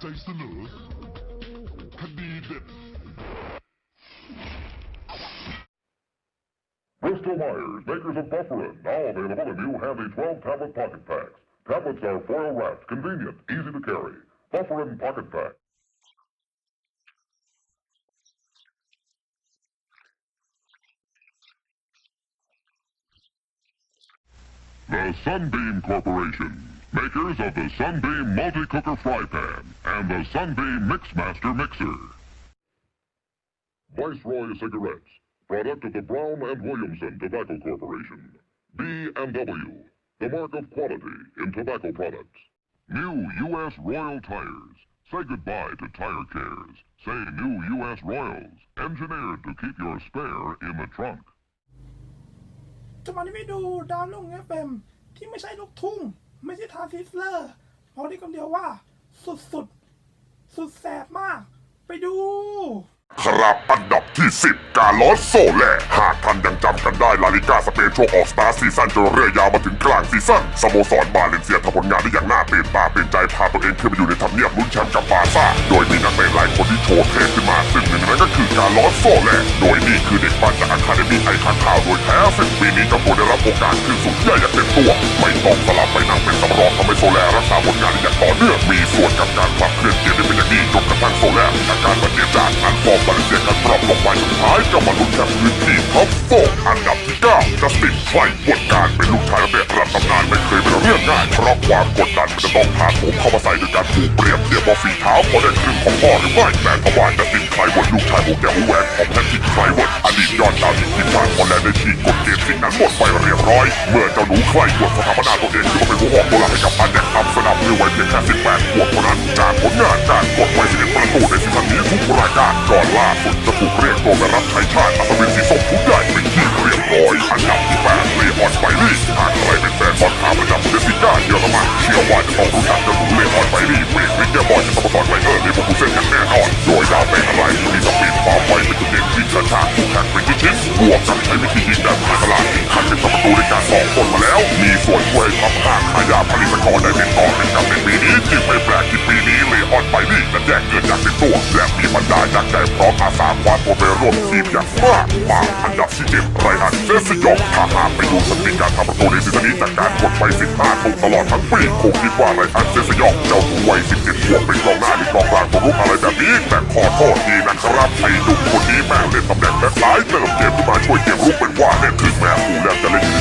ใจเสนอ คดีเด็ด Bristol Myers, makers of Bufferin, now available in new handy 12 tablet pocket packs. Tablets are foil wrapped, convenient, easy to carry. Bufferin Pocket Pack. The Sunbeam Corporation, makers of the Sunbeam Multi-Cooker Fry Pan and the Sunbeam Mixmaster Mixer. Viceroy Cigarettes, product of the Brown and Williamson Tobacco Corporation. B&W, the mark of quality in tobacco products. New U.S. Royal Tires. Say goodbye to tire cares. Say new U.S. Royals, engineered to keep your spare in the trunk. จะมาที่ไม่ดูดาวลุ่งเอฟเอ็มที่ไม่ใช่ลูกทุ่ง ไม่ใช่ทาซิสเลอร์เพราะนี่คำเดียวว่า สุดสุดสุดแสบมาก ไปดู ครับอันดับที่ 10 การลอสโซแลหากท่านยังจำกันได้ลาลิกาสเปนช่วงออกสตาร์ซีซั่นจนเรื่อยยาวมาถึงกลางซีซั่นสโมสรบาเลนเซียทำผลงานได้อย่างน่าตื่นตาตื่นใจพาตัวเองขึ้นมาอยู่ในทำเนียบลุ้นแชมป์กับบาซ่า โดยมีนักเตะหลายคนที่โชว์เทขึ้นมาซึ่งหนึ่งในนั้นก็คือการลอสโซแลโดยนี่คือเด็กบ้านจากอาคาเดมี่ไอคาข่าวโดยแท้ซึ่งปีนี้เจ้าตัวได้รับโอกาสขึ้นสู่ใหญ่อย่างเต็มตัว ต้องสลับไปนั่งเป็นสำรองทำให้โซแลรักษาผลงานอย่างต่อเนื่องมีส่วนกับการขับเคลื่อนเกมได้เป็นอย่างดีจนกระทั่งโซแลอาการบาดเจ็บจากอันฟอร์มบาเลนเซียกันปรับลงไปสุดท้ายก็มาลุ้นแชมป์พื้นที่ท็อปโฟอันดับที่9จัสตินไฟบทการเป็นลูกชายนักเตะระดับตำนานไม่เคยเป็นเรื่องง่ายเพราะความกดดันมันจะต้องผ่านผมเข้ามาใส่ด้วยการถูกเปรียบเทียบว่าฝีเท้าพอได้ครึ่งของพ่อหรือไม่แต่ทว่าจัสตินไฟบทลูกชายของแกหูแหวนของแพทริกไฟบทอดีตยอดดาวทีมชาติฮอลแลนด์ได้ฉีกกฎเกณฑ์ สิ่งนั้นหมดไปเรียบร้อย เมื่อเจ้าหนูใคร่บทสถาปนาตัวเองขึ้นมาเป็นหัวหอกตัวหลักให้กับอันแดกอัมสเตอร์ดัมด้วยวัยเพียงแค่18ขวบเท่านั้น จากผลงานการกดไว้11ประตูในซีซั่นนี้ทุกรายการก่อนล่าสุดจะถูกเรียกตัวไปรับใช้ชาติอัศวินสีส้มทุกใหญ่เป็นที่เรียบร้อยอันดับที่8เลออนไบลี่หากใครเป็นแฟนบอลขาประจำเดสลิก้าเยอรมันเชื่อว่าจะต้องรู้จักเจ้าหนูเลออนไบลี่เวกวิกเกอร์บอลจากสโมสรไบเออร์เลเวอร์คูเซ่นอย่างแน่นอนโดยดาวเตะอะไรที่มีสปีดความไวเป็นจุดเด่นที่กระชากคู่แข่งเป็นชิ้นๆบ วกกับใช้วิธียิงแบบขาดตลาดที่คัดเป็นประตูในก องคนมาแล้ว มีส่วนช่วยทำห้างขายาผลิตกรได้เป็นต่อเป็นกับในปีนี้จึงไม่แปลกที่ปีนี้เลออนไบลี่จะแยกเกิดจากเป็นตัว และมีบรรดาจากใจพร้อมอาสาคว้าตัวไปร่วมทีมอย่างมากมาอันดับที่เจ็ดไรอันเซสยองถ้าหากไปดูสถิติการทำประตูในซีซั่นนี้จากการกดไป15ลูกตลอดทั้งปีคงคิดว่าไรอันเซสยองเจ้าหนูวัย17ขวบเป็นกองหน้าหรือกองกลางตัวรุกอะไรแบบนี้ แต่ขอโทษทีนะครับไอ้หนุ่มคนนี้แม่งเล่นตำแหน่งแบ็คซ้ายเติมเกมขึ้นมาช่วยเกมรุกเป็นว่าเล่นถึงแม้ผู้แลจะเล่น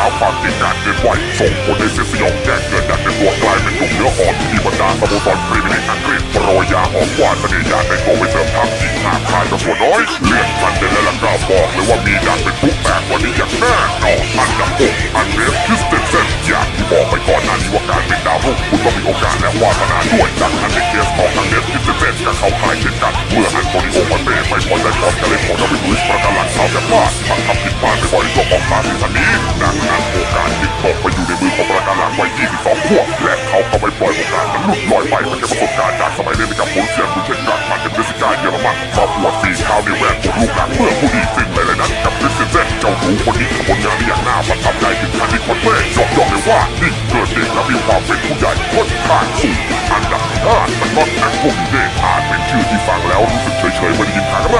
ท้าความเก่งกาจเกินไหวส่งผลให้เซสยองแจ้งเกิดจากเป็นตัวกลายเป็นลูกเนื้ออ่อนที่บรรดาสโมสรพรีเมียร์ลีกอังกฤษโปรยยาหอมกว่าเสน่ห์ยาในตัวไปเสริมทัพยิงหาคายจำนวนน้อยเลื่อนพันเป็นแล้วล่ะก็บอกเลยว่ามีการเป็นผู้แตกวันนี้อย่างแน่นอนอันดับหกอันเดรสคริสเตนเซนอย่างที่บอกไปก่อนหน้านี้ว่าการเป็นดาวรุ่งคุณต้องมีโอกาสและวาสนาด้วยจากอันในเดรสของอันเดรสคริสเตนเซนก็เข้าข่ายเช่นกันเมื่ออันโตนิโอมาเต้ไม่พอใจความเจริญของดาวิดลุยส์ประกันหลังเขาแบบว่ามันทำผิดพลาดไปบ่อยในช่วงของสามซีซั่นนี้ ดังนั้นโอกาสจึงตกไปอยู่ในมือของประกันหลังวัย22ขวบและเขาก็ไม่ปล่อยโอกาสนั้นหลุดลอยไปมันจะประสบการณ์จากสมัยเล่นกับโบรุเซียบุเช่นกลางมันเป็นเบสิกาเยอรมันมาปวดฝีเท้าในแวดวงลูกหลังเมื่อผู้ดีสิ่งหลายๆนั้นกับคริสเตนเซนเจ้าหนูคนนี้ทำผลงานได้อย่างน่าประทับใจถึงขั้นที่คนเต้ยกย่องเลยว่านี่เกิดเด็กและมีความเป็นผู้ใหญ่ค่อนข้างสูงอันดับห้ามันก็แอนโทนีเดชอาจเป็นชื่อที่ฟังแล้วรู้สึกเฉยๆเมื่อได้ยินครั้งแรก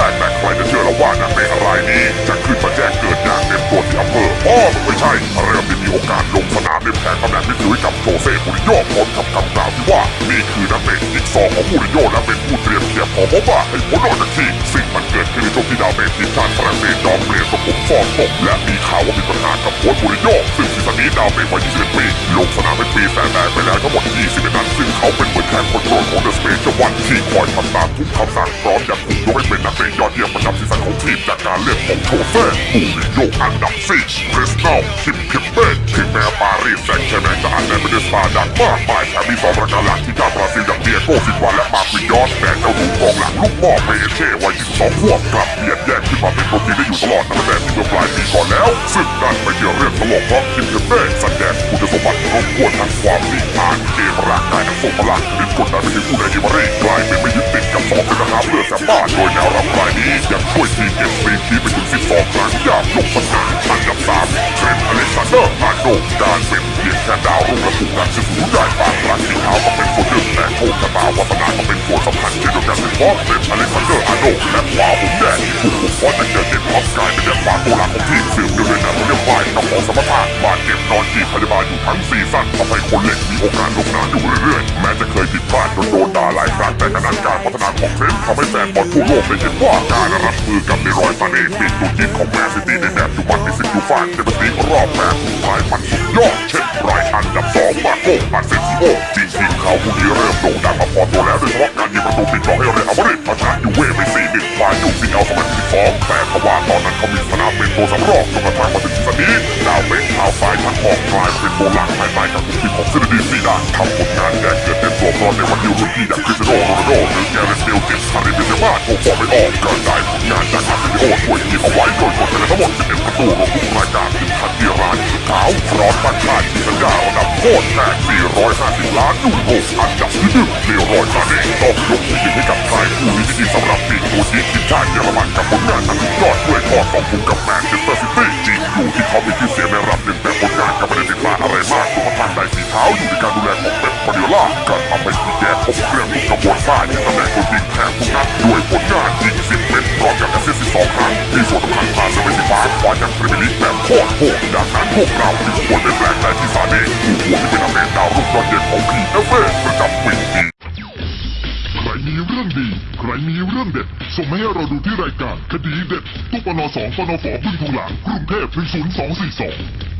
เซ่มูรินโญ่พร้อมกับกล่าวที่ว่านี่คือ นักเตะอีกซองของมูรินโญ่และเป็นผู้เตรียมเทียบของโมบ้าให้พ้นออกจากทีมซึ่งมันเกิดขึ้นในช่วงที่ดาวเตทีมชาติฝรั่งเศสยอมเปลี่ยนสกุลฟอร์มตกและมีข่าวว่ามีปัญหากับโค้ชมูรินโญ่ซึ่งซีซั่นนี้ดาวเตะวัย21ปีลงสนามเป็นปีแต่แต่ไปแล้วทั้งหมด21นัดซึ่งเขาเป็นเหมือนแทนคนโปรดของเดอะสเปซเชียลวันที่คอยทำตามทุกคำสั่งพร้อมจะถูกยกให้เป็นนักเตะยอดเยี่ยมประจำซีซั่นของทีมจากการเลือกของโชเซ่มูรินโญ่อันดับ4คริสตัลคิมเคมเป้ถึงแม้ปารีสแซงต์แชร์แมงจะอาจได้ไม่ได้สตาร์ดังมากมายแถมมีสองประการหลัก โก้ซิลวาและมาร์ควิยอสแต่เจ้าดูกองหลังลูกหม้อเปเช่วัย22ขวบกลับเปลี่ยนแยกขึ้นมาเป็นตัวจริงได้อยู่ตลอดตั้งแต่ที่เมื่อปลายปีก่อนแล้วซึ่งนั่นไม่เกี่ยวเรื่องตลกเพราะคิมเคมเป้แสดงคุณสมบัติครบถ้วนทั้งความดีอ่านเกมร่างกายทั้งทรงพลังดิ้นกดดันไปถึงผู้ในเอเมอรี่กลายเป็นไม่ยึดติดกับสองเป็นนะครับเลือดแสบบ้านโดยแนวรับรายนี้ยังช่วยทีมเก็บฟรีคีไปถึง12ครั้งย่ากลงสนามอันดับ3เทรนต์อเล็กซานเดอร์อาร์โนการเป็น เพียยงแค่ดาวรุ่งและถูกนักจะสูได้บางครั้งสีขาวก็เป็นส่วนหนึ่งแต่โชคชะตาวาสนาก็เป็นส่วสำคัญเช่นเดียวกันเป็นเพราะเป็นอเล็กซานเดอร์อาโนและขวาผมแดงที่ถูกบุกเพราะจะเจอเด็กท็อปกายเป็นแดนขวาตัวหลักของทีมเสื่อมด้วยนะเรียกว่าเจ้าของสมรรถะบาดเจ็บนอนจีบพยาบาลอยู่ทั้งซีซั่นทำให้คนเล่นมีโอกาสลงนานอยู่เรื่อยๆแม้จะเคยผิดพลาดจนโดนด่าหลายครั้งแต่ขนาดการพัฒนาของเทรนทำให้แฟนบอลทั่วโลกได้เห็นว่าการรับมือกับเลรอยซาเน่ปีกตัวยิงของแมนซิตี้ในแบบจุบันในสิบยูฟ่าเชมเปี้ยนลีกรอบแปดสุดท้ายมันสุดยอดเช่นไรอันดับสองมาโก้มาเซนซิโอจริงๆเขาผู้นี้เริ่มโด่งดังมาพอตัวแล้วโดยเฉพาะการยิงประตูปิดล้อให้เรอัลมาดริดมาชนะยูเว่ไปสี่หนึ่งมาอยู่ซีเอลสมัยที่สองแต่ทว่าตอนนั้นเขามีสนามเป็นตัวสำรอง ซ้ายทั้งออกกลายเป็นตัวหลักภายใต้การคุมทีมของซินดีซีดานทำผลงานแดงเกิดเต็มตัวพร้อมในวันที่รุ่นพี่อย่างคริสเตโนโรนัลโดหรือแกเรตเบลเกตคาริเบเซมาโชว์ฟอร์มไม่ออกก็ได้ผลงานจากอาร์เซนอลช่วยทีมเอาไว้โดยกดไปเลยทั้งหมด11ประตูรวมทุกรายการถึงขันที่ร้านชุดขาวพร้อมตั้งค่าที่สัญญาระดับโคตรแพง450 ล้านยูโรอันดับที่หนึ่งเลรอยซาเน่ต้องยกที่หนึ่งให้กับชายผู้นี้ที่สำหรับปีกตัวยิทีมชาติเยอรมันกับผลงานอันยอดด้วยทอดสองทุนกับแมนเชสเตอร์ซิตี้จริงอยู่ที่เขามีชื่อเสียงในระดับ เท้าอยู่ในการดูแลของเป๊ปกวาร์ดิโอล่าการทำให้ทีมแกครบเครื่องทุกกระบวนท่าที่ตำแหน่งตัวยิงแทนทุกนัดด้วยผลงานยิงสิบเม็ดพร้อมกับแอสซิสต์สองครั้งที่ส่วนสำคัญพาเซเว่นสีฟ้าคว้าแชมป์พรีเมียร์ลีกแบบโคตรโหดดังนั้นพวกเราจึงควรเป็นแรงใจที่ซาเน่ผู้ควรที่เป็นนักเตะดาวรุ่งยอดเยี่ยมของทีมเอฟเอประจำปีนี้ใครมีเรื่องดี ใครมีเรื่องเด็ด ส่งมาให้เราดูที่รายการ คดีเด็ดตุ๊ปนสองปนฝบึ้งทองหลางกรุงเทพ10242